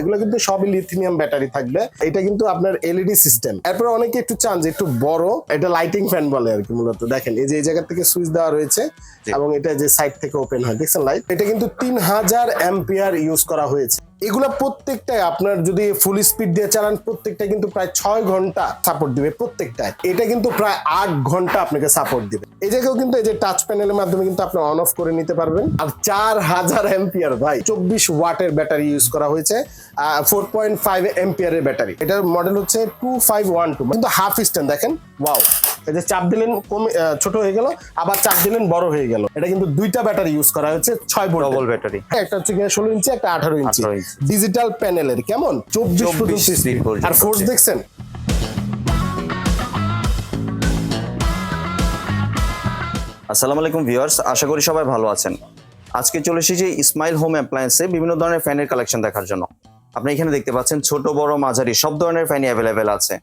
এগুলো কিন্তু সবই লিথিনিয়াম ব্যাটারি থাকবে। এটা কিন্তু আপনার এলইডি সিস্টেম এরপর অনেকে একটু চান যে একটু বড় এটা লাইটিং ফ্যান বলে আর কি মূলত। দেখেন এই যে এই জায়গা থেকে সুইচ দেওয়া রয়েছে এবং এটা যে সাইড থেকে ওপেন হয় দেখছেন লাইট এটা কিন্তু তিন হাজার অ্যাম্পিয়ার ইউজ করা হয়েছে। এগুলো প্রত্যেকটাই আপনার যদি ফুল স্পিড দিয়ে চালান প্রত্যেকটা কিন্তু প্রায় ছয় ঘণ্টা সাপোর্ট দিবে প্রত্যেকটায় এটা কিন্তু প্রায় আট ঘণ্টা আপনাকে সাপোর্ট দিবে। এই জায়গাও কিন্তু এই যে টাচ প্যানেলের মাধ্যমে কিন্তু আপনি অন অফ করে নিতে পারবেন। আর চার হাজার এম্পিয়ার ভাই, চব্বিশ ওয়াটের ব্যাটারি ইউজ করা হয়েছে ফোর পয়েন্ট ফাইভ এম্পিয়ারের ব্যাটারি। এটার মডেল হচ্ছে টু ফাইভ ওয়ান টু কিন্তু হাফ স্ট্যান্ড দেখেন ওয়াও এই যে চাপ দিলেন কমে ছোট হয়ে গেল আবার চাপ দিলেন বড় হয়ে গেল। এটা কিন্তু দুইটা ব্যাটারি ইউজ করা হয়েছে ছয় ভোল্ট ডবল ব্যাটারি একটা হচ্ছে কিনা ষোলো ইঞ্চি একটা আঠারো ইঞ্চি। 18 ইঞ্চি। ডিজিটাল প্যানেলের কেমন? চব্বিশ 24 পর্যন্ত। আর ফোর্স দেখছেন? আসসালামু আলাইকুম ভিউয়ার্স আশা করি সবাই ভালো আছেন। আজকে চলে এসেছি ইসমাইল হোম অ্যাপ্লায়েন্সে বিভিন্ন ধরনের ফ্যানের কালেকশন দেখার জন্য। আপনি এখানে দেখতে পাচ্ছেন ছোট বড় মাঝারি সব ধরনের ফ্যানই অ্যাভেলেবেল আছে।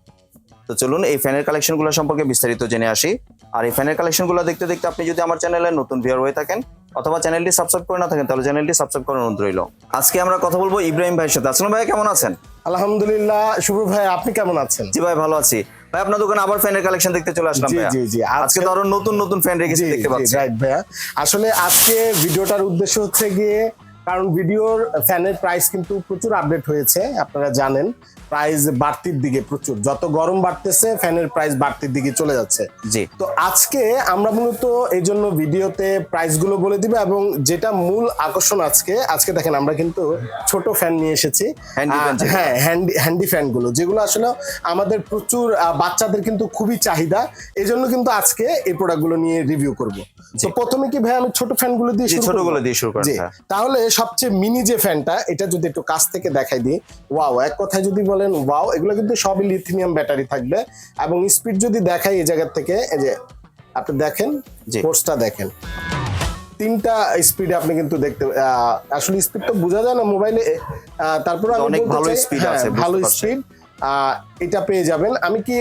তো চলুন এই ফ্যানের কালেকশনগুলো সম্পর্কে বিস্তারিত জেনে আসি। আর এই ফ্যানের কালেকশনগুলো দেখতে দেখতে আপনি যদি আমার চ্যানেলে নতুন ভিউয়ার হয়ে থাকেন অথবা চ্যানেলটি সাবস্ক্রাইব করে না থাকেন তাহলে চ্যানেলটি সাবস্ক্রাইব করার অনুরোধ রইল। আজকে আমরা কথা বলব ইব্রাহিম ভাইয়ের সাথে। আসলাম ভাই কেমন আছেন? আলহামদুলিল্লাহ শুভ ভাই আপনি কেমন আছেন? জি ভাই ভালো আছি। ভাই আপনার দোকানে আবার ফ্যানের কালেকশন দেখতে চলে আসলাম জি জি জি। আজকে তো আরও নতুন নতুন ফ্যান রেখেছি দেখতে পাচ্ছি। right ভাইয়া। আসলে আজকে ভিডিওটার উদ্দেশ্য হচ্ছে গিয়ে কারণ ভিডিওর ফ্যানের প্রাইস কিন্তু প্রচুর আপডেট হয়েছে আপনারা জানেন। প্রাইস বাড়তির দিকে প্রচুর। যত গরম বাড়তেছে ফ্যানের প্রাইস বাড়তির দিকে চলে যাচ্ছে। জি। তো আজকে আমরা মূলত এই জন্য ভিডিওতে প্রাইসগুলো বলে দিব এবং যেটা মূল আকর্ষণ আজকে আজকে দেখেন আমরা কিন্তু ছোট ফ্যান নিয়ে এসেছি। হ্যাঁ হ্যান্ডি হ্যান্ডি ফ্যানগুলো যেগুলো আসলে আমাদের প্রচুর বাচ্চাদের কিন্তু খুবই চাহিদা। এই জন্য কিন্তু আজকে এই প্রোডাক্টগুলো নিয়ে রিভিউ করব। তো প্রথমে কি ভাই আমি ছোট ফ্যানগুলো দিয়ে করব? ছোটগুলো দিয়ে শুরু করেন হ্যাঁ। তাহলে সবচেয়ে মিনি যে ফ্যানটা এটা যদি একটু কাছ থেকে দেখাই দিই ওয়াও এক কথায় যদি বলেন ওয়াও এগুলো কিন্তু সবই লিথিনিয়াম ব্যাটারি থাকবে এবং স্পিড যদি দেখাই এই জায়গার থেকে এই যে আপনি দেখেন যে কোর্সটা দেখেন তিনটা স্পিডে আপনি কিন্তু দেখতে আহ, আসলে স্পিড তো বোঝা যায় না মোবাইলে তারপরে অনেক ভালো স্পিড হ্যাঁ, আছে, ভালো। স্পিড এটা পেয়ে যাবেন। আমি কি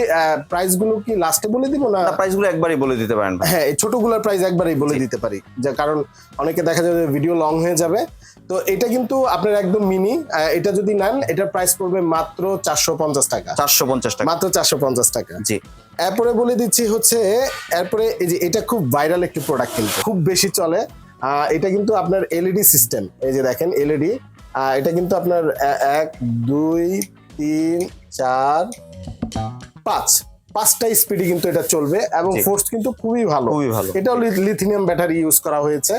প্রাইসগুলো কি লাস্টে বলে দিব না? প্রাইসগুলো একবারই বলে দিতে পারেন। হ্যাঁ এই ছোটগুলোর প্রাইস একবারেই বলে দিতে পারি। যে কারণ অনেকে দেখা যাবে ভিডিও লং হয়ে যাবে। তো এটা কিন্তু আপনার একদম মিনি এটা যদি নেন এটার প্রাইস পড়বে মাত্র চারশো পঞ্চাশ টাকা। চারশো পঞ্চাশ টাকা। মাত্র চারশো পঞ্চাশ টাকা। জি। এরপরে বলে দিচ্ছি হচ্ছে এরপরে এই যে এটা খুব ভাইরাল একটি প্রোডাক্ট কিন্তু খুব বেশি চলে। এটা কিন্তু আপনার এলইডি সিস্টেম এই যে দেখেন এলইডি এটা কিন্তু আপনার এক দুই তিন চার পাঁচ। পাঁচটা স্পিডে কিন্তু এটা চলবে এবং ফোর্স কিন্তু খুবই ভালো। খুবই ভালো। এটাও লিথিনিয়াম ব্যাটারি ইউজ করা হয়েছে।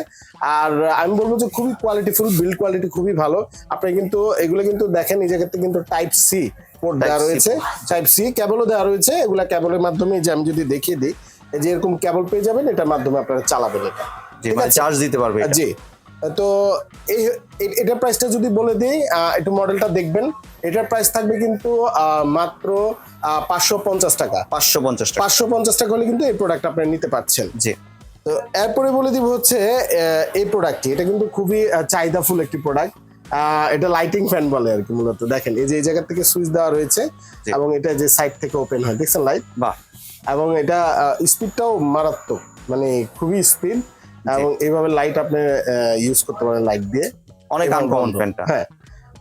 আর আমি বলব যে খুবই কোয়ালিটিফুল বিল্ড কোয়ালিটি খুবই ভালো। আপনি কিন্তু এগুলো কিন্তু দেখেন এই জায়গাতে কিন্তু টাইপ সি পোর্ট দেওয়া রয়েছে। টাইপ সি কেবলও দেওয়া রয়েছে। এগুলা কেবলের মাধ্যমে যে আমি যদি দেখিয়ে দিই এই যে এরকম কেবল পেয়ে যাবেন এটার মাধ্যমে আপনারা চালাবেন এটা। জি মানে চার্জ দিতে পারবে। জি। তো এই এটার প্রাইসটা যদি বলে দিই একটু মডেলটা দেখবেন। এটার প্রাইস থাকবে কিন্তু মাত্র পাঁচশো পঞ্চাশ টাকা। পাঁচশো পঞ্চাশ টাকা। পাঁচশো পঞ্চাশ টাকা হলে কিন্তু এই প্রোডাক্ট আপনারা নিতে পারছেন। জি। তো এরপরে বলে দিব হচ্ছে এই প্রোডাক্টটি এটা কিন্তু খুবই চাহিদাফুল একটি প্রোডাক্ট এটা লাইটিং ফ্যান বলে আর কি মূলত। দেখেন এই যে এই জায়গা থেকে সুইচ দেওয়া রয়েছে এবং এটা যে সাইড থেকে ওপেন হয় দেখছেন লাইট বাহ। এবং এটা স্পিডটাও মারাত্মক মানে খুবই স্পিড এবং এইভাবে লাইট আপনি ইউজ করতে পারেন লাইট দিয়ে। অনেক আনকমন ফ্যানটা হ্যাঁ।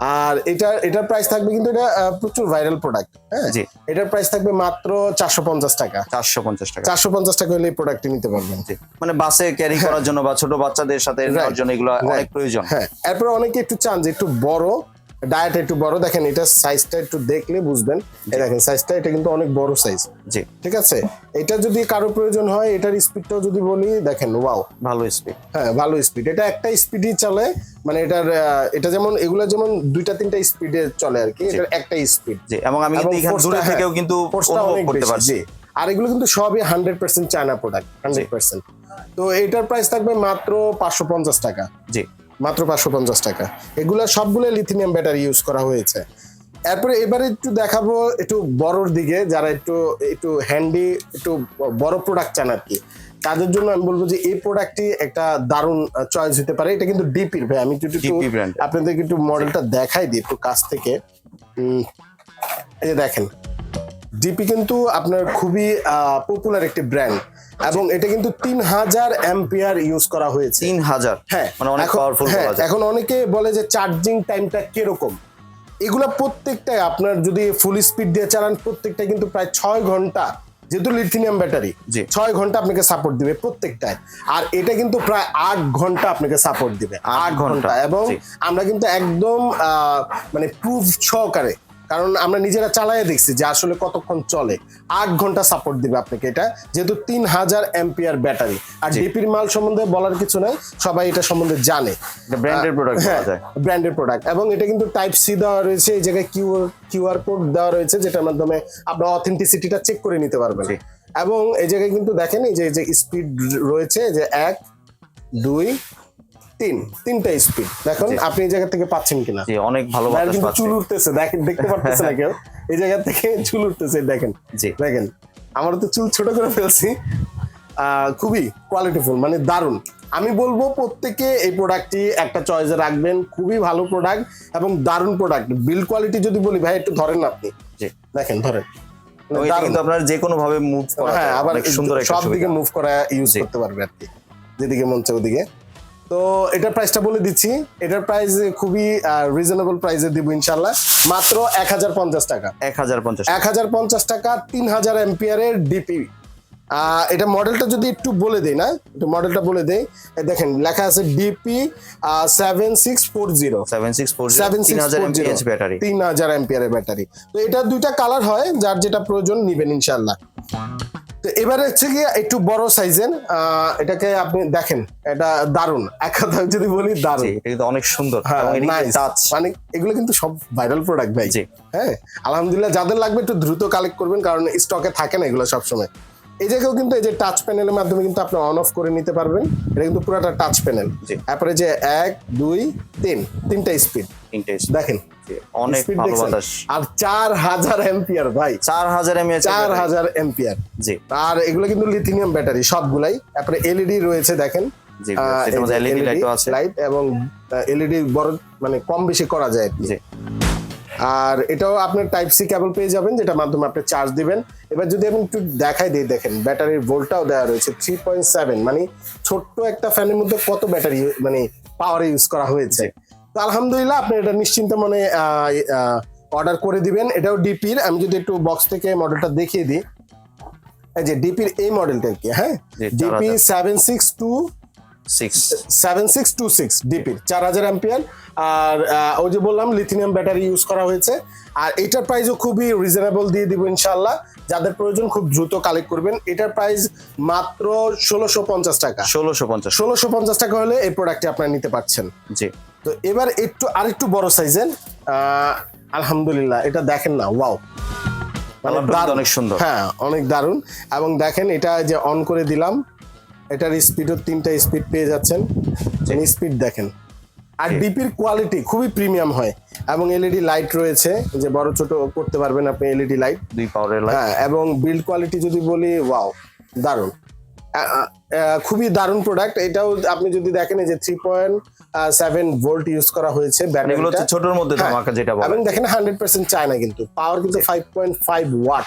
আর এটা এটার প্রাইস থাকবে কিন্তু এটা প্রচুর ভাইরাল প্রোডাক্ট হ্যাঁ? জি। এটার প্রাইস থাকবে মাত্র চারশো পঞ্চাশ টাকা। চারশো পঞ্চাশ টাকা। চারশো পঞ্চাশ টাকা হলে এই প্রোডাক্টটি নিতে পারবেন। মানে বাসে ক্যারি করার জন্য বা ছোট বাচ্চাদের সাথে নেওয়ার জন্য এগুলো অনেক প্রয়োজন। হ্যাঁ। এরপরে অনেকে একটু চান যে একটু বড় ডায়েট একটু বড় দেখেন এটা সাইজটা একটু দেখলে বুঝবেন। এই দেখেন সাইজটা এটা কিন্তু অনেক বড় সাইজ জি। ঠিক আছে? এটা যদি কারও প্রয়োজন হয় এটার স্পিডটাও যদি বলি দেখেন ওয়াও ভালো স্পিড হ্যাঁ ভালো স্পিড এটা একটা স্পিডই চলে মানে এটার এটা যেমন এগুলা যেমন দুইটা তিনটা স্পিডে চলে আর কি এটার একটা স্পিড জি এবং আমি কিন্তু এবং দূরে হ্যাঁ, থেকেও কিন্তু অনুভব করতে পারছি। আর এগুলো কিন্তু সবই hundred percent China product hundred percent তো এটার প্রাইস থাকবে মাত্র পাঁচশো পঞ্চাশ টাকা। জি। মাত্র পাঁচশো পঞ্চাশ টাকা। এগুলা সবগুলো লিথিনিয়াম ব্যাটারি ইউজ করা হয়েছে। এরপরে এবারে একটু দেখাবো একটু বড়র দিকে যারা একটু একটু হ্যান্ডি একটু বড় প্রোডাক্ট চান আর কি। তাদের জন্য আমি বলব যে এই প্রোডাক্টটি একটা দারুণ চয়েস হতে পারে। এটা কিন্তু ডিপির ভাই আমি একটু আপনাদেরকে একটু মডেলটা দেখাই দিই একটু কাছ থেকে। এই দেখেন ডিপি কিন্তু আপনার খুবই পপুলার একটি ব্র্যান্ড এবং এটা কিন্তু তিন হাজার অ্যাম্পিয়ার ইউজ করা হয়েছে। তিন হাজার? হ্যাঁ মানে অনেক পাওয়ারফুল হ্যাঁ, এখন অনেকে বলে যে চার্জিং টাইমটা কীরকম? এগুলা প্রত্যেকটাই আপনার যদি ফুল স্পিড দিয়ে চালান প্রত্যেকটাই কিন্তু প্রায় ছয় ঘণ্টা যেহেতু লিথিনিয়াম ব্যাটারি। ছয় ঘণ্টা আপনাকে সাপোর্ট দিবে প্রত্যেকটায়। আর এটা কিন্তু প্রায় আট ঘণ্টা আপনাকে সাপোর্ট দিবে। আট ঘণ্টা, এবং আমরা কিন্তু একদম মানে প্রুফ সহকারে কারণ আমরা নিজেরা চালায় দেখছি যে আসলে কতক্ষণ চলে। আট ঘণ্টা সাপোর্ট দিবে আপনাকে এটা যেহেতু তিন হাজার এম্পিয়ার ব্যাটারি আর। ডিপির মাল সম্বন্ধে বলার কিছু নাই সবাই এটা সম্বন্ধে জানে। এটা ব্র্যান্ডেড প্রোডাক্ট ব্র্যান্ডের প্রোডাক্ট এবং এটা কিন্তু টাইপ সি দেওয়া রয়েছে এই জায়গায় কিউআর কিউআর কোড দেওয়া রয়েছে যেটার মাধ্যমে আপনার অথেন্টিসিটিটা চেক করে নিতে পারবেন। এবং এই জায়গায় কিন্তু দেখেন এই যে স্পিড রয়েছে যে এক দুই তিন তিনটা স্পিড। দেখুন আপনি এই জায়গা থেকে পাচ্ছেন কিনা। অনেক ভালো কিন্তু চুল উঠতেছে দেখেন দেখতে পারতেছে না কেউ। এই জায়গা থেকে চুল উঠতেছে দেখেন। জি। দেখেন আমার তো চুল ছোট করে ফেলছি। খুবই কোয়ালিটিফুল মানে দারুণ। আমি বলব প্রত্যেকে এই প্রোডাক্টটি একটা চয়েসে রাখবেন। খুবই ভালো প্রোডাক্ট এবং দারুণ প্রোডাক্ট বিল্ড কোয়ালিটি যদি বলি ভাই একটু ধরেন না আপনি। দেখেন ধরেন। মানে কিন্তু আপনার যে কোনো ভাবে মুভ করা হ্যাঁ আবার সুন্দর সব দিকে মুভ করা ইউজ করতে পারবে আর কি। যেদিকে মন চায় ওদিকে। তো এটার প্রাইসটা বলে দিচ্ছি। এটার প্রাইস খুবই রিজনেবল প্রাইসে দিব ইনশাল্লাহ মাত্র এক হাজার পঞ্চাশ টাকা। এক হাজার পঞ্চাশ এক হাজার পঞ্চাশ টাকা তিন হাজার এম্পিয়ারের ডিপি এটা মডেলটা যদি একটু বলে দেই না একটু মডেলটা বলে দেই। দেখেন লেখা আছে DP seven six four zero seven six four seven তিন সিক্স হাজার ফোর জিরো ব্যাটারি। তিন হাজার এম্পিয়ারের ব্যাটারি। তো এটা দুইটা কালার হয় যার যেটা প্রয়োজন নিবেন ইনশাল্লাহ তো এবারে হচ্ছে গিয়ে একটু বড় সাইজের এটাকে আপনি দেখেন এটা দারুণ এক কথা যদি বলি এটা অনেক সুন্দর। হ্যাঁ মানে এগুলো কিন্তু সব ভাইরাল প্রোডাক্ট ভাই। হ্যাঁ আলহামদুলিল্লাহ যাদের লাগবে একটু দ্রুত কালেক্ট করবেন কারণ স্টকে থাকে না এগুলো সবসময়। এই জায়গাও কিন্তু এই যে টাচ প্যানেলের মাধ্যমে কিন্তু আপনি অন অফ করে নিতে পারবেন। এটা কিন্তু পুরোটা টাচ প্যানেল তারপরে যে এক দুই তিন তিনটা স্পিড তিনটে দেখেন অনেক ভালো বাতাস। আর চার হাজার এম্পিয়ার ভাই। চার হাজার চার হাজার এম্পিয়ার জি। আর এগুলো কিন্তু লিথিনিয়াম ব্যাটারি সবগুলাই। তারপরে এলইডি রয়েছে দেখেন। এলইডি লাইট এবং এলইডি বড় মানে কম বেশি করা যায় আর কি। জি। আর এটাও আপনার টাইপ সি কেবল পেয়ে যাবেন যেটা মাধ্যমে আপনি চার্জ দিবেন। এবার যদি আমি একটু দেখাই দিই দেখেন ব্যাটারির ভোল্টটাও দেওয়া রয়েছে থ্রি পয়েন্ট সেভেন মানে ছোট্ট একটা ফ্যানের মধ্যে কত ব্যাটারি মানে পাওয়ার ইউজ করা হয়েছে। তো আলহামদুলিল্লাহ আপনি এটা নিশ্চিন্ত মনে অর্ডার করে দিবেন। এটাও ডিপির আমি যদি একটু বক্স থেকে মডেলটা দেখিয়ে দিই। এই যে ডিপির এই মডেলটা কি হ্যাঁ? DP seven six two seven six two six ডিপির চার হাজার অ্যাম্পিয়ার আর ওই যে বললাম লিথিনিয়াম ব্যাটারি ইউজ করা হয়েছে। আর এটার প্রাইসও খুবই রিজনেবল দিয়ে দিব ইনশাল্লাহ যাদের প্রয়োজন খুব দ্রুত কালেক্ট করবেন। এটার প্রাইস মাত্র ষোলোশো পঞ্চাশ টাকা। ষোলোশো পঞ্চাশ। ষোলোশো পঞ্চাশ টাকা হলে এই প্রোডাক্টটি আপনারা নিতে পারছেন। জি। তো এবার একটু আরেকটু বড় সাইজের আলহামদুলিল্লাহ এটা দেখেন না ওয়াও কিন্তু অনেক সুন্দর। হ্যাঁ অনেক দারুণ। এবং দেখেন এটা যে অন করে দিলাম এটার স্পিডও তিনটা স্পিড পেয়ে যাচ্ছেন। স্পিড দেখেন। আর ডিপির কোয়ালিটি খুবই প্রিমিয়াম হয়। এবং এলইডি লাইট রয়েছে যে বড় ছোট করতে পারবেন আপনি এলইডি লাইট দুই পাওয়ারের লাইট হ্যাঁ এবং বিল্ড কোয়ালিটি যদি বলি ওয়াও দারুণ। খুবই দারুণ প্রোডাক্ট এটাও আপনি যদি দেখেন এই যে three point seven volt use করা হয়েছে ব্যাটারিটা। হচ্ছে ছোটর মধ্যে হ্যাঁ। ধামাকা যেটা এবং দেখেন হান্ড্রেড পার্সেন্ট চায় না কিন্তু। পাওয়ার কিন্তু ফাইভ পয়েন্ট ফাইভ ওয়াট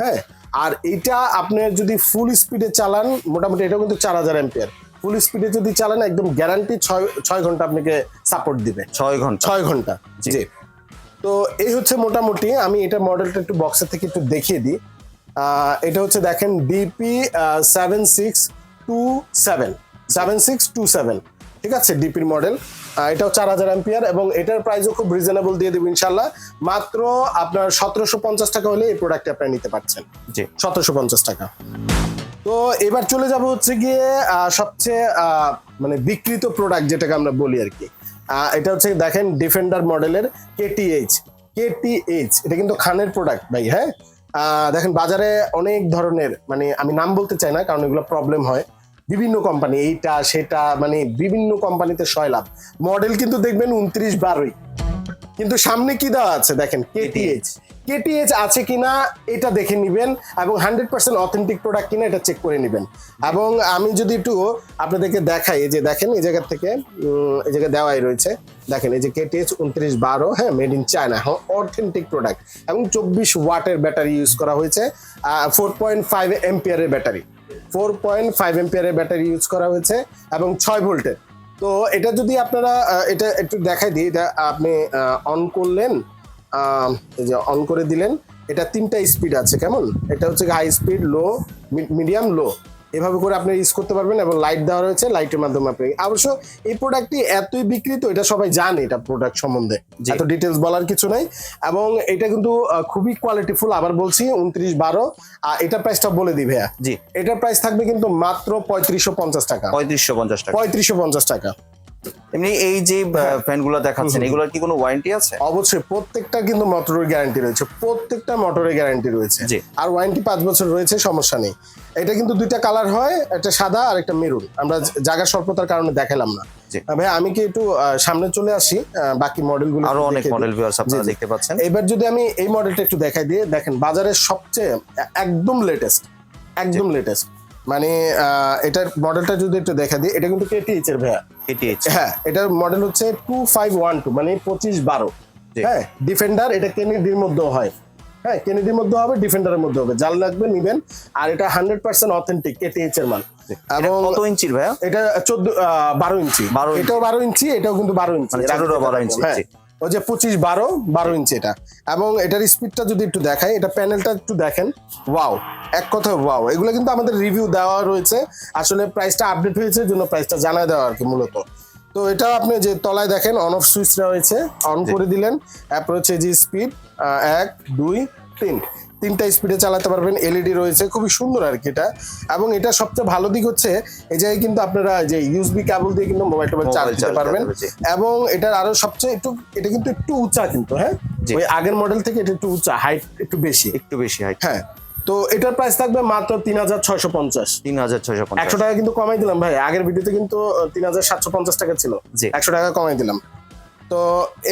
হ্যাঁ আর এটা আপনি যদি ফুল স্পিডে চালান মোটামুটি এটা কিন্তু চার হাজার এম্পিয়ার ফুল স্পিডে যদি চালান একদম গ্যারান্টি ছয় ছয় ঘণ্টা আপনাকে সাপোর্ট দিবে। ছয় ঘণ্টা। ছয় ঘণ্টা জি। জি। তো এই হচ্ছে মোটামুটি আমি এটা মডেলটা একটু বক্সের থেকে একটু দেখিয়ে দিই। এটা হচ্ছে দেখেন DP seven six two seven seven six two seven ঠিক আছে ডিপির মডেল এটাও চার হাজার অ্যাম্পিয়ার এবং এটার প্রাইসও খুব রিজনেবল দিয়ে দেবো ইনশাল্লাহ। মাত্র আপনার সতেরোশো পঞ্চাশ টাকা হলে এই প্রোডাক্টটি আপনারা নিতে পারছেন। জি। সতেরোশো পঞ্চাশ টাকা। তো এবার চলে যাব হচ্ছে গিয়ে সবচেয়ে মানে বিকৃত প্রোডাক্ট যেটাকে আমরা বলি আর কি। এটা হচ্ছে দেখেন ডিফেন্ডার মডেলের কেটিএইচ কেটিএইচ এটা কিন্তু খানের প্রোডাক্ট ভাই হ্যাঁ? আহ, দেখেন বাজারে অনেক ধরনের মানে আমি নাম বলতে চাই না কারণ এগুলো প্রবলেম হয়। বিভিন্ন কোম্পানি এইটা সেটা মানে বিভিন্ন কোম্পানিতে ছয় লাভ মডেল কিন্তু দেখবেন উনত্রিশ বারোই। কিন্তু সামনে কি দেওয়া আছে দেখেন কেটিএইচ কেটিএইচ আছে কিনা এটা দেখে নিবেন এবং হান্ড্রেড পার্সেন্ট অথেন্টিক প্রোডাক্ট কিনা এটা চেক করে নিবেন। এবং আমি যদি একটু আপনাদেরকে দেখাই এই যে দেখেন এই জায়গা থেকে এই জায়গায় দেওয়াই রয়েছে। দেখেন এই যে কেটিএইচ উনত্রিশ বারো হ্যাঁ মেড ইন চায়না হ্যাঁ অথেন্টিক প্রোডাক্ট এবং চব্বিশ ওয়াটের ব্যাটারি ইউজ করা হয়েছে ফোর পয়েন্ট ফাইভ এম্পিয়ারের ব্যাটারি ফোর পয়েন্ট ফাইভ এম্পিয়ারের ব্যাটারি ইউজ করা হয়েছে এবং ছয় ভোল্টের। তো এটা যদি আপনারা এটা একটু দেখাই দিই, এটা আপনি অন করলেন এই যে অন করে দিলেন, এটা তিনটা স্পিড আছে, কেমন? এটা হচ্ছে high speed low medium low এভাবে করে আপনি ইউজ করতে পারবেন এবং লাইট দেওয়া রয়েছে লাইটের মাধ্যমে আপনি অবশ্য এই প্রোডাক্টটি এতই বিক্রিত এটা সবাই জানে এটা প্রোডাক্ট সম্বন্ধে। এত ডিটেলস বলার কিছু নাই। এবং এটা কিন্তু খুবই কোয়ালিটিফুল আবার বলছি উনত্রিশ বারো আর এটা প্রাইসটা বলে দিই ভাইয়া। জি। এটার প্রাইস থাকবে কিন্তু মাত্র পঁয়ত্রিশশো পঞ্চাশ টাকা। পঁয়ত্রিশশো পঞ্চাশ টাকা। পঁয়ত্রিশশো পঞ্চাশ টাকা। এমনি এই যে হ্যাঁ। ফ্যানগুলো দেখাচ্ছেন এগুলোর কি কোনো ওয়ারেন্টি আছে? অবশ্যই প্রত্যেকটা কিন্তু মোটরের গ্যারান্টি রয়েছে। প্রত্যেকটা মোটরের গ্যারান্টি রয়েছে। আর ওয়ারেন্টি পাঁচ বছর রয়েছে সমস্যা নেই। এটা কিন্তু দুইটা কালার হয় একটা সাদা আর একটা মেরুন আমরা জায়গার স্বল্পতার কারণে দেখালাম না। ভাই আমি কি একটু সামনে চলে আসি বাকি মডেলগুলো আরও অনেক মডেল ভিউয়ার্স আপনারা। দেখতে পাচ্ছেন। এবার যদি আমি এই মডেলটা একটু দেখাই দিয়ে দেখেন বাজারের সবচেয়ে একদম লেটেস্ট একদম লেটেস্ট মানে এটার মডেলটা যদি একটু দেখা দিই এটা কিন্তু কেটিএইচ এর ভাইয়া। কেটিএইচ হ্যাঁ এটার মডেল হচ্ছে টু ফাইভ ওয়ান টু মানে পঁচিশ বারো। হ্যাঁ ডিফেন্ডার এটা কেনেডির মধ্যেও হয়। হ্যাঁ কেনেডির মধ্যে হবে ডিফেন্ডারের মধ্যে হবে। জাল লাগবে নিবেন আর এটা হান্ড্রেড পার্সেন্ট অথেন্টিক কেটিএইচ এর মাল। এবং কত ইঞ্চির ভাইয়া? এটা চোদ্দ বারো ইঞ্চি। 12 ইঞ্চি। এটাও বারো ইঞ্চি এটাও কিন্তু বারো ইঞ্চি। মানে 12 ইঞ্চি, হ্যাঁ। ওই যে পঁচিশ বারো বারো ইঞ্চি এটা। এবং এটার স্পিডটা যদি একটু দেখাই এটা প্যানেলটা একটু দেখেন। ওয়াও এক কথা ওয়াও এগুলো কিন্তু আমাদের রিভিউ দেওয়া রয়েছে। আসলে প্রাইসটা আপডেট হয়েছে জন্য প্রাইসটা জানা দেওয়া আর কি মূলত। তো এটা আপনি যে তলায় দেখেন অন অফ সুইচটা রয়েছে অন করে দিলেন। অ্যাপ রয়েছে যে স্পিড এক দুই তিন। তিনটা স্পিডে চালাতে পারবেন এলইডি রয়েছে খুবই সুন্দর আর কি এটা। এবং এটা সবচেয়ে ভালো দিক হচ্ছে এই জায়গায় কিন্তু আপনারা যে ইউএসবি কেবল দিয়ে কিন্তু মোবাইল টোবাইল চার্জ দিতে পারবেন। এবং এটার আরও সবচেয়ে একটু এটা কিন্তু একটু উঁচা কিন্তু হ্যাঁ। ওই আগের মডেল থেকে এটা একটু উঁচা হাইট একটু বেশি। একটু বেশি হাইট হ্যাঁ তো এটার প্রাইস থাকবে মাত্র তিন হাজার ছয়শো পঞ্চাশ। তিন হাজার ছয়শো পঞ্চাশ। একশো টাকা কিন্তু কমাই দিলাম ভাই আগের ভিডিওতে কিন্তু তিন হাজার সাতশো পঞ্চাশ টাকা ছিল। একশো টাকা কমাই দিলাম। তো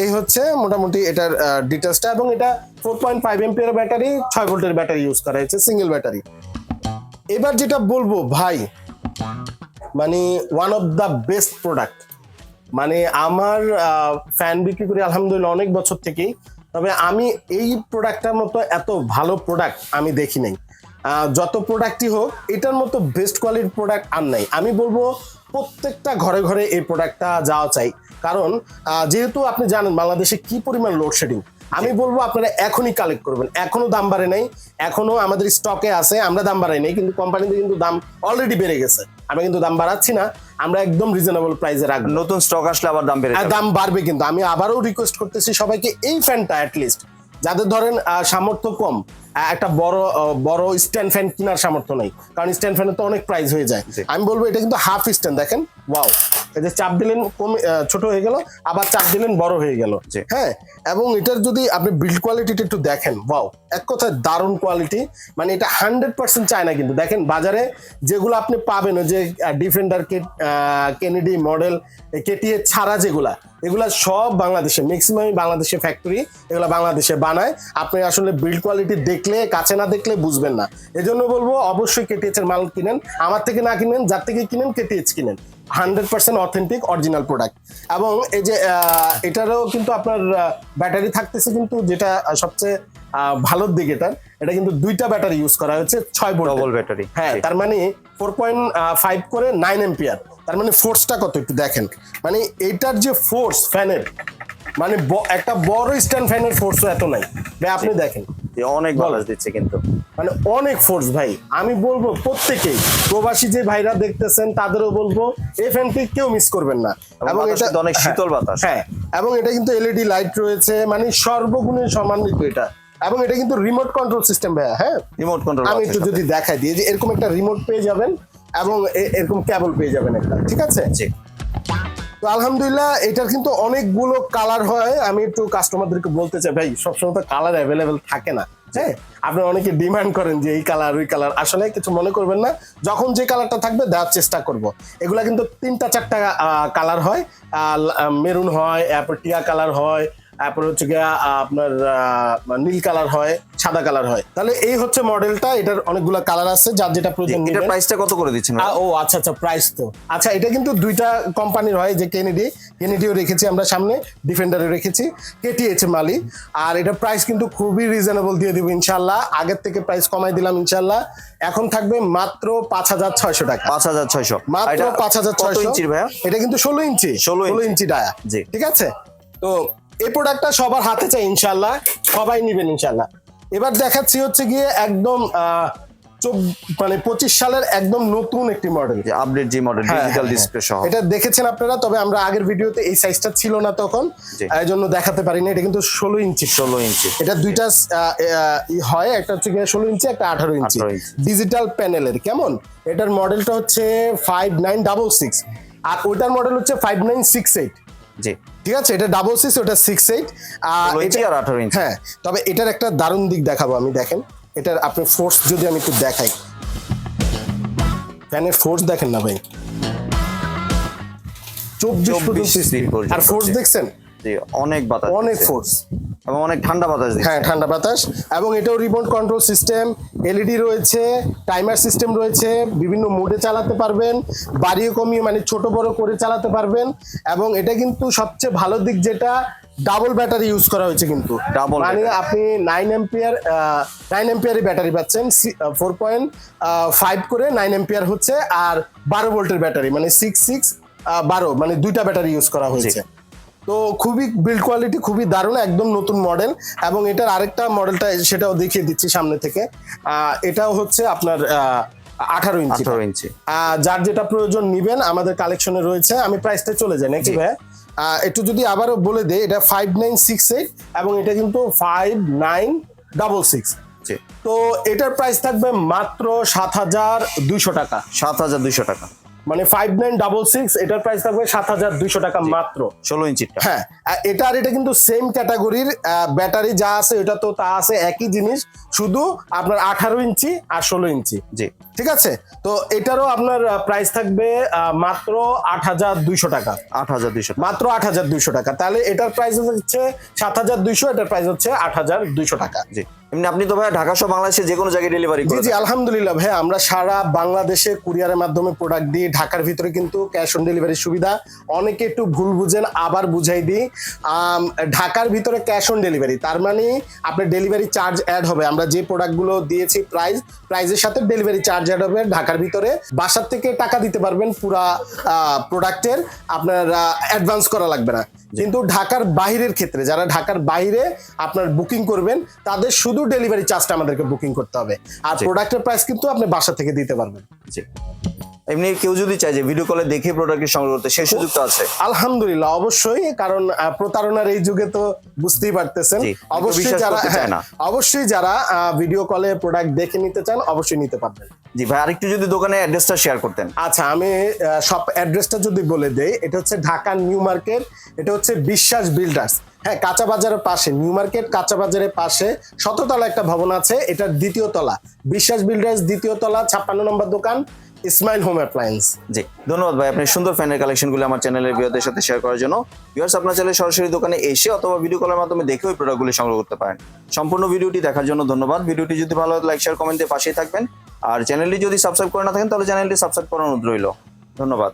এই হচ্ছে মোটামুটি এটার ডিটেলসটা এবং এটা four point five ampere battery, ছয় ভোল্টের ব্যাটারি ইউজ করা হয়েছে সিঙ্গেল ব্যাটারি। এবার যেটা বলব, ভাই মানে one of the best product মানে আমার ফ্যান বিক্রি করি আলহামদুলিল্লাহ অনেক বছর থেকেই, তবে আমি এই প্রোডাক্টটার মতো এত ভালো প্রোডাক্ট আমি দেখি নাই। যত প্রোডাক্টই হোক, এটার মতো বেস্ট কোয়ালিটির প্রোডাক্ট আর নাই। আমি বলব, প্রত্যেকটা ঘরে ঘরে এই প্রোডাক্টটা যাওয়া চাই। কারণ যেহেতু আপনি জানেন বাংলাদেশে কি পরিমাণ লোডশেডিং আমি বলব আপনারা এখনই কালেক্ট করবেন। এখনও দাম বাড়ে নাই এখনও আমাদের স্টকে আছে আমরা দাম বাড়াই নাই কিন্তু কোম্পানিতে কিন্তু দাম অলরেডি বেড়ে গেছে। আমরা কিন্তু দাম বাড়াচ্ছি না আমরা একদম রিজনেবল প্রাইসে রাখব। নতুন স্টক আসলে আবার দাম বেড়ে দাম বাড়বে কিন্তু। আমি আবারও রিকোয়েস্ট করতেছি সবাইকে এই ফ্যানটা অ্যাটলিস্ট যাদের ধরেন সামর্থ্য কম একটা বড় বড় স্ট্যান্ড ফ্যান কেনার সামর্থ্য নেই। কারণ স্ট্যান্ড ফ্যানের তো অনেক প্রাইস হয়ে যায়। আমি বলব এটা কিন্তু হাফ স্ট্যান্ড দেখেন? ওয়াও এই যে চাপ দিলেন কমে ছোট হয়ে গেল আবার চাপ দিলেন বড় হয়ে গেল। হ্যাঁ? এবং এটার যদি আপনি বিল্ড কোয়ালিটিটা একটু দেখেন ওয়াও এক কথায় দারুণ কোয়ালিটি মানে এটা হান্ড্রেড পার্সেন্ট চায় না কিন্তু। দেখেন বাজারে যেগুলো আপনি পাবেন যে ডিফেন্ডার কেনেডি মডেল কেটিএ ছাড়া যেগুলা এগুলা সব বাংলাদেশে ম্যাক্সিমামই বাংলাদেশে ফ্যাক্টরি এগুলা বাংলাদেশে বানায়। আপনি আসলে বিল্ড কোয়ালিটি দেখলে কাছে না দেখলে বুঝবেন না। এজন্য বলব অবশ্যই কেটিএচ এর মাল কিনেন। আমার থেকে না কিনেন যার থেকে কিনেন কেটিএচ কিনেন। Hundred percent authentic original product এবং এই যে এটারও কিন্তু আপনার ব্যাটারি থাকতেছে কিন্তু যেটা সবচেয়ে ভালোর দিক এটার এটা কিন্তু দুইটা ব্যাটারি ইউজ করা হয়েছে ছয় ডবল ব্যাটারি হ্যাঁ তার মানে ফোর পয়েন্ট ফাইভ করে নাইন এম্পিয়ার তার মানে ফোর্সটা কত একটু দেখেন। মানে এটার যে ফোর্স ফ্যানের মানে একটা বড় স্ট্যান্ড ফ্যানের ফোর্সও এত নাই। আপনি দেখেন। অনেক বাতাস দিচ্ছে কিন্তু। মানে অনেক ফোর্স ভাই। আমি বলব প্রত্যেকেই প্রবাসী যে ভাইরা দেখতেছেন তাদেরও বলব এই ফ্যানটি কেউ মিস করবেন না। এবং কিন্তু অনেক শীতল বাতাস। হ্যাঁ এবং এটা কিন্তু এলইডি লাইট রয়েছে মানে সর্বগুণে সম্মানিত এটা। এবং এটা কিন্তু রিমোট কন্ট্রোল সিস্টেম ভাইয়া হ্যাঁ? রিমোট কন্ট্রোল আমি একটু যদি দেখাই দিই যে এরকম একটা রিমোট পেয়ে যাবেন এবং এরকম কেবল পেয়ে যাবেন একটা ঠিক আছে? জি। তো আলহামদুলিল্লাহ, এটার কিন্তু অনেকগুলো কালার হয়। আমি একটু কাস্টমারদেরকে বলতে চাই, ভাই, সবসময় তো কালার অ্যাভেলেবেল থাকে না। হ্যাঁ আপনি অনেকে ডিমান্ড করেন যে এই কালার ওই কালার আসলে কিছু মনে করবেন না, যখন যে কালারটা থাকবে, দেওয়ার চেষ্টা করব। এগুলা কিন্তু তিনটা, চারটা কালার হয়। মেরুন হয় তারপর টিয়া কালার হয় তারপর হচ্ছে গিয়া আপনার নীল কালার হয়। সাদা কালার হয়। তাহলে এই হচ্ছে মডেলটা এটার অনেকগুলো কালার আছে যার যেটা প্রয়োজন নিবেন। প্রাইসটা কত করে দিচ্ছেন ও আচ্ছা আচ্ছা প্রাইস তো। আচ্ছা এটা কিন্তু দুইটা কোম্পানির হয় যে কেনেডি কেনেডিও রেখেছি আমরা সামনে ডিফেন্ডারে রেখেছি কেটিএইচ মালি আর এটা প্রাইস কিন্তু খুবই রিজনেবল দিয়ে দিব ইনশাল্লাহ আগের থেকে প্রাইস কমাই দিলাম ইনশাল্লাহ এখন থাকবে মাত্র পাঁচ হাজার ছয়শো টাকা। পাঁচ হাজার ছয়শো। মাত্র পাঁচ হাজার ছয়শো। ইঞ্চির ভাইয়া? এটা কিন্তু ষোলো ইঞ্চি। 16 ইঞ্চি। ইঞ্চি ডায়া। জি। ঠিক আছে? তো এই প্রোডাক্টটা সবার হাতে চাই ইনশাল্লাহ সবাই নিবেন ইনশাল্লাহ এবার দেখাচ্ছি হচ্ছে গিয়ে একদম আহ, মানে পঁচিশ সালের একদম নতুন একটি মডেল আপডেট যে মডেল ডিজিটাল ডিসপ্লে সহ। এটা দেখেছেন আপনারা তবে আমরা আগের ভিডিওতে এই সাইজটা ছিল না তখন। এই জন্য দেখাতে পারিনি। এটা কিন্তু ষোলো ইঞ্চি ষোলো ইঞ্চি এটা দুইটা হয় একটা হচ্ছে ষোলো ইঞ্চি একটা আঠারো ইঞ্চি 18 ইঞ্চি। ডিজিটাল প্যানেলের কেমন? এটার মডেলটা হচ্ছে ফাইভ নাইন ডাবল সিক্স আর ওইটার মডেল হচ্ছে five nine six eight G. ঠিক আছে এটা ডাবল সিক্স ওটা সিক্স এইট আর আঠারো ইঞ্চি। হ্যাঁ তবে এটার একটা দারুণ দিক দেখাবো আমি দেখেন। এটার আপনি ফোর্স যদি আমি একটু দেখাই। ফ্যানের ফোর্স দেখেন না ভাই। চব্বিশ 24 পর্যন্ত আর ফোর্স দেখছেন? অনেক বাতাস অনেক ফোর্স এবং অনেক ঠান্ডা বাতাস হ্যাঁ ঠান্ডা বাতাস। এবং এটাও রিমোট কন্ট্রোল সিস্টেম এলইডি রয়েছে টাইমার সিস্টেম রয়েছে বিভিন্ন মোডে চালাতে পারবেন বাড়িয়ে কমিয়ে মানে ছোট বড় করে চালাতে পারবেন এবং এটা কিন্তু সবচেয়ে ভালো দিক যেটা ডাবল ব্যাটারি ইউজ করা হয়েছে কিন্তু। ডাবল মানে আপনি নাইন এম্পিয়ার নাইন এম্পিয়ারের ব্যাটারি পাচ্ছেন ফোর পয়েন্ট ফাইভ করে নাইন এম্পিয়ার হচ্ছে আর বারো ভোল্টের ব্যাটারি মানে সিক্স সিক্স বারো মানে দুইটা ব্যাটারি ইউজ করা হয়েছে। তো খুবই বিল্ড কোয়ালিটি খুবই দারুণ একদম নতুন মডেল এবং এটার আরেকটা মডেলটা সেটাও দেখিয়ে দিচ্ছি সামনে থেকে। এটাও হচ্ছে আপনার আঠারো ইঞ্চি। আঠারো ইঞ্চি। যার যেটা প্রয়োজন নিবেন আমাদের কালেকশনে রয়েছে। আমি প্রাইসটা চলে যাই নাকি। ভাই একটু যদি আবারও বলে দেই এটা ফাইভ নাইন সিক্স এইট এবং এটা কিন্তু ফাইভ নাইন ডাবল সিক্স তো এটার প্রাইস থাকবে মাত্র সাত হাজার দুইশো টাকা। সাত হাজার দুইশো টাকা। মানে ফাইভ নাইন ডাবল সিক্স এটার প্রাইস থাকবে সাত হাজার দুইশো টাকা মাত্র। ষোলো ইঞ্চিটা হ্যাঁ এটা আর এটা কিন্তু সেম ক্যাটাগরির ব্যাটারি যা আছে এটা তো তা আছে একই জিনিস শুধু আপনার আঠারো ইঞ্চি আর ষোলো ইঞ্চি। জি। ঠিক আছে? তো এটারও আপনার প্রাইস থাকবে মাত্র আট হাজার দুইশো টাকা। আট হাজার দুইশো মাত্র আট হাজার দুইশো টাকা। তাহলে এটার প্রাইস হচ্ছে সাত হাজার দুইশো এটার প্রাইস হচ্ছে আট হাজার দুইশো টাকা। জি। এমনি আপনি তো ভাই ঢাকা সহ বাংলাদেশে যে কোনো জায়গায় ডেলিভারি জি জি আলহামদুলিল্লাহ ভাই আমরা সারা বাংলাদেশে কুরিয়ারের মাধ্যমে প্রোডাক্ট দিই ঢাকার ভিতরে কিন্তু ক্যাশ অন ডেলিভারি সুবিধা। অনেকে একটু ভুল বুঝেন আবার বুঝাই দিই। ঢাকার ভিতরে ক্যাশ অন ডেলিভারি তার মানে আপনার ডেলিভারি চার্জ অ্যাড হবে। আমরা যে প্রোডাক্টগুলো দিয়েছি প্রাইস প্রাইজের সাথে ডেলিভারি চার্জ অ্যাড হবে। ঢাকার ভিতরে বাসার থেকে টাকা দিতে পারবেন পুরা প্রোডাক্টের আপনার অ্যাডভান্স করা লাগবে না। কিন্তু ঢাকার বাইরের ক্ষেত্রে যারা ঢাকার বাইরে আপনার বুকিং করবেন তাদের শুধু ডেলিভারি চার্জটা আমাদেরকে বুকিং করতে হবে। আর। প্রোডাক্টের প্রাইস কিন্তু আপনি বাসা থেকে দিতে পারবেন। জি। এমনি কেউ যদি চায় যে ভিডিও কলে দেখে প্রোডাক্টের সংগ্রহ করতে সেই সুযোগ তো আছে। আলহামদুলিল্লাহ অবশ্যই কারণ প্রতারণার এই যুগে তো বুঝতেই পারতেছেন। অবশ্যই যারা হ্যাঁ, অবশ্যই যারা ভিডিও কলে প্রোডাক্ট দেখে নিতে চান অবশ্যই নিতে পারবেন। জি ভাই আরেকটু যদি দোকানের অ্যাড্রেসটা শেয়ার করতেন। আচ্ছা আমি সব অ্যাড্রেসটা যদি বলে দেই এটা হচ্ছে ঢাকা নিউ মার্কেট এটা হচ্ছে বিশ্বাস বিল্ডার্স হ্যাঁ কাঁচা বাজারের পাশে নিউ মার্কেট কাঁচা বাজারের পাশে শততলা একটা ভবন আছে এটার দ্বিতীয় তলা। বিশ্বাস বিল্ডার্স দ্বিতীয় তলা ছাপ্পান্ন নম্বর দোকান ইসমাইল হোম অ্যাপ্লায়েন্স জি, ধন্যবাদ ভাই, আপনি সুন্দর ফ্যানের কালেকশনগুলো আমার চ্যানেলের ভিউয়ারদের সাথে শেয়ার করার জন্য। ভিউয়ার্স আপনার চ্যানেলে সরাসরি দোকানে এসে অথবা ভিডিও কলের মাধ্যমে দেখে ওই প্রোডাক্টগুলি সংগ্রহ করতে পারেন। সম্পূর্ণ ভিডিওটি দেখার জন্য ধন্যবাদ। ভিডিওটি যদি ভালো হয় লাইক শেয়ার কমেন্টে পাশেই থাকবেন। আর চ্যানেলটি যদি সাবস্ক্রাইব করে না থাকেন, তাহলে চ্যানেলটি সাবস্ক্রাইব করার অনুরোধ রইল। ধন্যবাদ।